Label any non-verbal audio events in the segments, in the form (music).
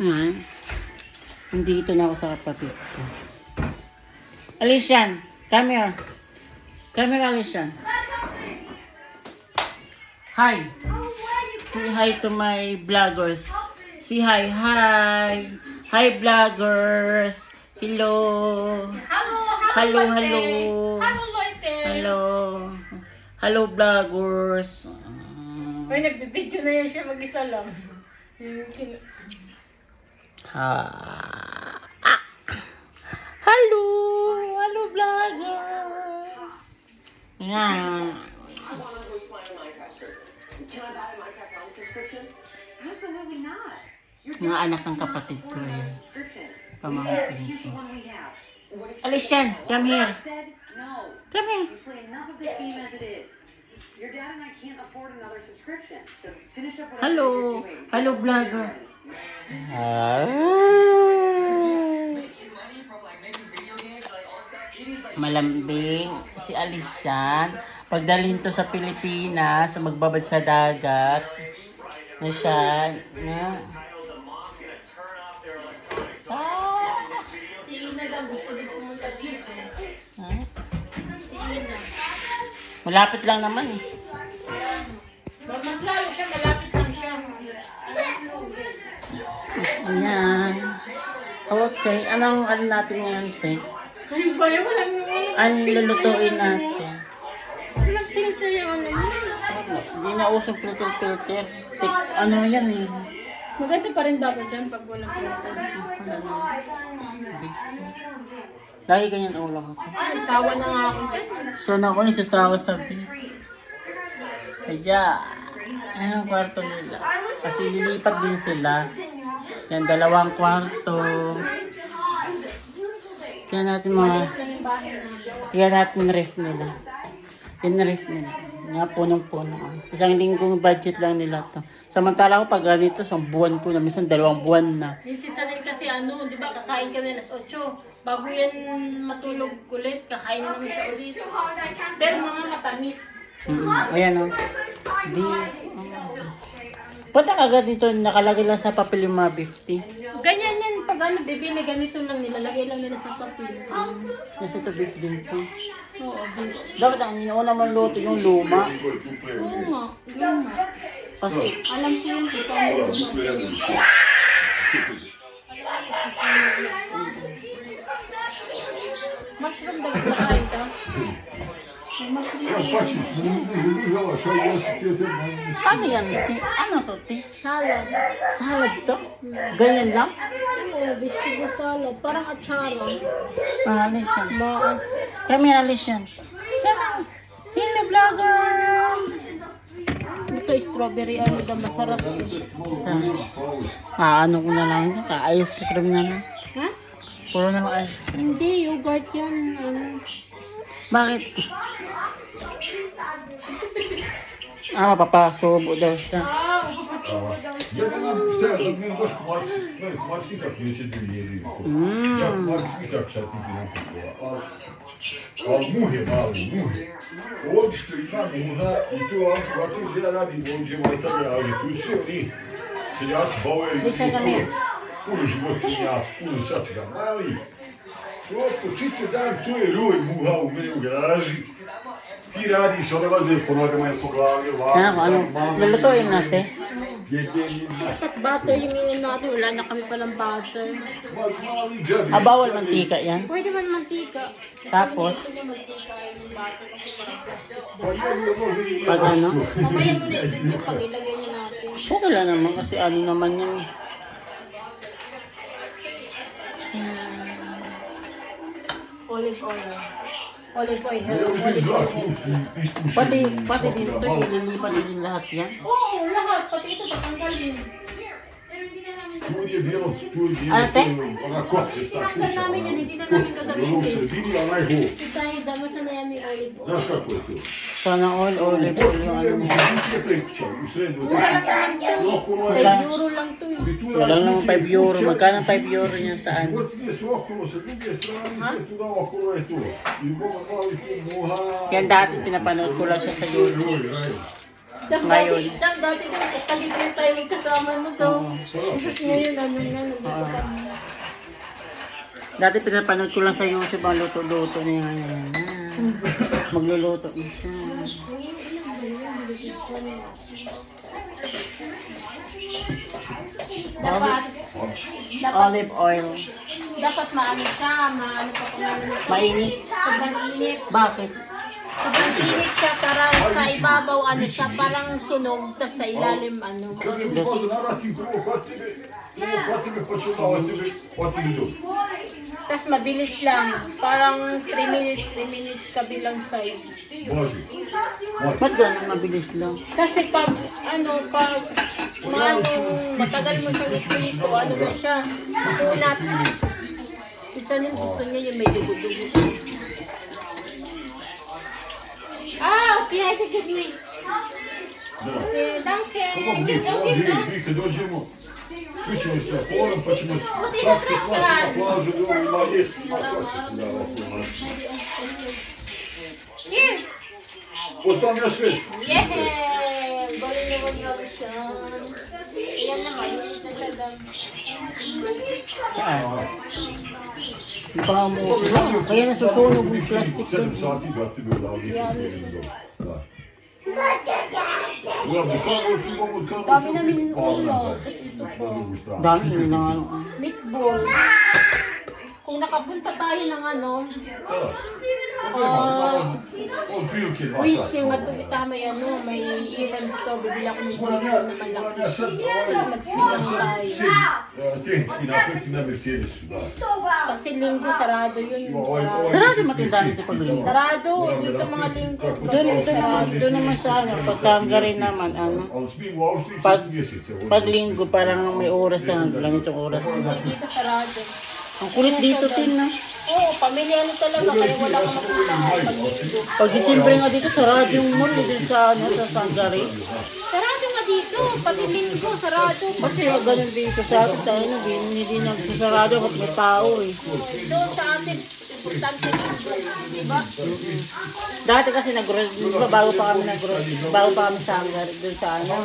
Hmm. Nandito na ako sa kapatid ko. Alician, come here. Come here, Alician. Hi. Say hi to my vloggers. Say hi, hi. Hi, vloggers. Hello. Hello, Hello, hello. Hello. Hello. Hello, vloggers. May nagbibideo na yan siya mag-isa lang. (laughs) Ah. Ah. Hello! Hello, vlogger! Yan. Absolutely not. Your Mga anak ng kapatid ko yan. subscription. Pamangkin Choose ko. the one we have. Alician, come here. Said no. Come here. We play enough of this game as it is. Your dad and I can't afford another subscription. So finish up whatever Hello. you're doing. Hello, vlogger. Malambing si Alician. Pagdalhin to sa Pilipinas, sa magbabad sa dagat. Na siya. Na. Ah! Si Ina lang gusto din pumunta dito. Malapit lang naman eh. Ayan. Say, anong ano natin ngayon, te? Ano ba yun? Walang, walang Ano filter lulutuin yung ano natin? Walang filter yung ano. Hindi na usong filter-filter. Tik, ano yan eh. Maganda pa rin dapat dyan pag walang filter. Lagi ganyan ulo ko. Ay, sawa na nga ako dyan. So na ako nagsasawa sa beef. Kaya, anong kwarto nila? Kasi lilipat din sila. Yan, dalawang kwarto. Tingnan natin mga, tingnan natin ref nila. Yan na ref nila. Nga punong-puno. ah. Isang linggong budget lang nila to. Samantala ko pag ganito, isang buwan ko na, minsan dalawang buwan na. Yung si Sanel kasi ano, di ba, kakain kami alas 8. Bago yan matulog ulit, kakain namin siya ulit. Pero mga matamis. Mm, ayan o. Di, oh. Punta ka agad dito, nakalagay lang sa papel yung mga 50. Ganyan yan, pag ano, bibili, ganito lang, nilalagay lang nila sa papel. Nasa to beef din to. Oo, beef. Dapat ang inuuna mong luto yung luma. Oo nga, nga. Kasi, Alam ko yun kung saan mo gumawa. Mushroom daw kakain ka? May Ja, så jag sitter till ano yan? Ti? Ano to, ti? Salad. Salad to? Ganyan lang? Oo, vegetable salad. Parang atsara. Alician. Maan. Come here, Alician. Come on. Hello, vlogger! Ito, strawberry ano daw, masarap. Sa, ah, ano ko na lang. Ka-ice cream na lang. Ha? Puro na lang ice cream. Hindi, yogurt yan. Ano? Bakit? Ah, papasubo daw siya. Ah, papasuko daw Я не знаю, мне немножко мальчик, мальчик как не сидит ели. Я Mmm. мальчик как кстати не А а мухи мали, мухи. Ovdje što ima muha i to ovako gdje radi ovdje majta graže. Tu sve oni seljaci bave i Više ga puno, nema. puno životinja, puno sačega mali. Prosto čisto dan, tu je ruj muha u mene u garaži. Ti radiš, ona vas po nogama ili po glavi, ovako. Ano, ano, mami, lulutuin natin. Dapat butter yung ininom natin. Wala na kami palang butter. Ah, bawal mantika yan. Pwede man mantika. Tapos, pag ano, Mamaya mo na yung pag ilagay niya natin. okay lang naman kasi ano naman yan eh. Olive oil. Olive oil. Hello, olive oil. Pati, pati dito, ililipat din lahat yan. Oo, lahat. Pati ito tatanggalin. Pero hindi je bilo, tu je bilo, Ate? ona koce sta Tinanggal kuća. namin yan, hindi na namin Ono u gagamitin. sredini, a onaj ho. Tayo dama sa Miami olive oil. Znaš kako je to? Sana all, olive oil yung ano Tu niya. je prekuća, u sredu. Mura lang to. Okolo 5 je. euro lang to eh. Wala naman 5 euro. Magkano 5 euro niya saan? Je. Yan dati pinapanood ko lang siya sa YouTube. Ngayon. dati, dati kasi sa kalibre tayo magkasama mo. Oo. Tapos ngayon, ano Oo. kami. Dati pinapanood ko lang sa YouTube ang luto-luto niya. Ayan. Magluluto na siya. Dapat, dapat, Olive oil. dapat maano siya, maano pa kung ano. Mainit. Sobrang init. Bakit? Sobrang init siya, para sa ibabaw, ano siya, parang sunog, tapos sa ilalim, ano. Tapos mabilis lang, parang 3 minutes, 3 minutes kabilang side. Ba't ganun mabilis lang? Kasi pag, ano, pag, maano, matagal mo siyang iprito, ano na siya, makunat. Si Sanin gusto niya yung may dugo-dugo. Ah, ok, I think it's me. Okay, danke. Видите, друзья, включилось форум, почему так классно положили, у нас есть Cheers! Вот там я свет. Я на yung nga umuulan. Kaya nasusunog yung plastic kako Dami namin yung ulo. na Tapos ito po. Dami yun na ano. Meatball. Kung nakapunta tayo ng ano, Da. Whiskey, sata. matulita may ano, may events to, bibili ako ng ja, na malaki. Tapos magsigang tayo. Da. Kasi linggo, sarado yun. Sarado. Sarado matindaan dito pag linggo. Sarado, dito mga linggo. Doon, doon, naman, doon naman sa ano, pag sa Hungary naman, ano, pag, pag linggo, parang may oras na, ganitong oras. Dito sarado. Ang kulit dito, Tin, na. Oo, pamilyano talaga, kaya wala kang makita pag December nga dito, sarado yung mall dun sa, ano, sa Hungary. Sarado nga dito, pati linggo, sarado. Ba't kaya ganun dito sa atin, sa ano, hindi, hindi nagsasarado at may tao eh. Doon sa atin, importante linggo, di ba? Dati kasi nag di ba, bago pa kami nag bago pa kami sa Hungary, doon sa ano,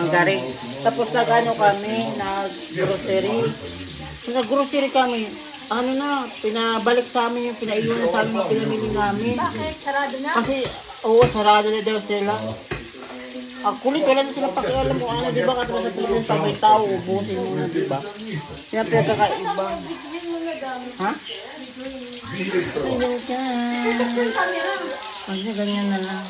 Hungary. Tapos nag ano kami, nag grocery. Nag grocery kami, ano na, pinabalik sa amin yung pinaiwan sa amin yung pinamili namin. Bakit? Sarado na? Kasi, oo, sarado na daw sila. Ang kulit, wala na sila pakialam kung ano, di ba? Kasi sa Pilipinas, pag may tao, ubusin mo na, di ba? Yan ang pinagkakaiba. Ha? Ayun ka. Pag na ganyan na lang.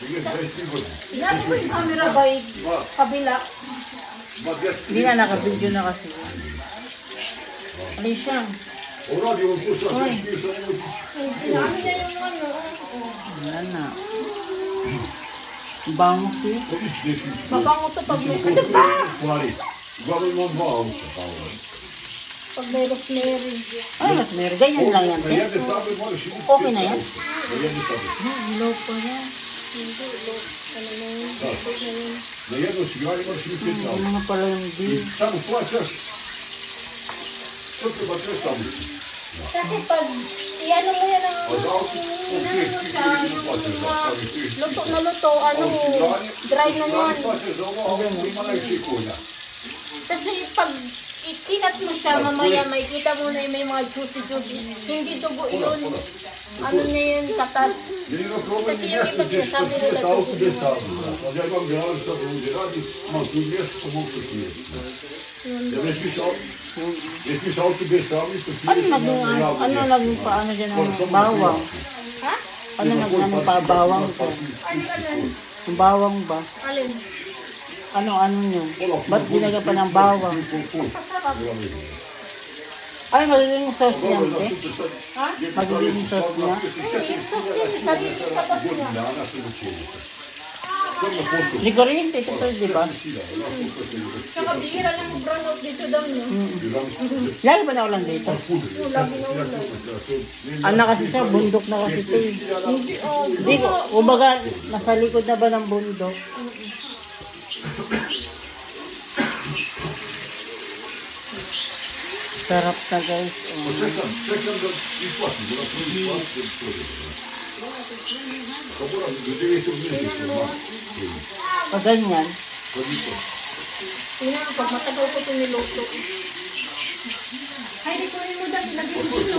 Prije 23 godine. Inabi ko yung camera ba kabila? Hindi na, naka-video na kasi. Alin siya? On radi on posao, Oj. sam sam nemoj Sinabi na yung ano. Wala na. Bango siya. Ići neki. Mabango to pag may. Uglavnom imam dva auta. tamo. pag may rosemary. Ay, mas meron. Ganyan lang yan. Na eh. jedne table moraš imati Okay na yan? Na jedne table. Ah, Ilaw pa yan. Hindi, lo, ano na yun. Da. Na jedno osiguranje moraš imati pet Ano table. nga pala yung I deal. tamo plaćaš. Što treba sve tablice? Kasi pag, i-ano mo yan ang, za tamo. Ti luto na luto, ano, dry na yan. Kasi pag ikinat mo siya, mamaya makikita mo na yung may mga juicy-juicy. Hindi dugo yun. Ano na yun, katas. Jedino problem je mjesto gdje ćeš parkirati Jer već više auto, već više auto bez tablice, Ano parkirati naging, na ano, ano naging paano dyan ang bawang? Ha? Ano nag, ano pa bawang ko? Ang bawang ba? Alin? Ano, ano nyo? Ba't ginagawa pa ng bawang? Ay, magiging yung sauce niya, Ha? Magiging yung sauce niya? Sa pas godinu niya. se učiniti. Samo posto. Hindi ko rin, ito to, di ba? Saka bihira lang yung brown out dito daw niyo. Lagi ba na ulan dito? Lagi na ulan. Ano kasi siya, bundok na kasi ito eh. Hindi, oh, Hindi ko, nasa likod na ba ng bundok? Sarap na guys. Oh. Da napravim isplatim. Kapura, dito yung Tingnan mo. Pag ganyan, Tingnan pag matagal ko ito niluto. Ay, di ko rin mo lagyan dito.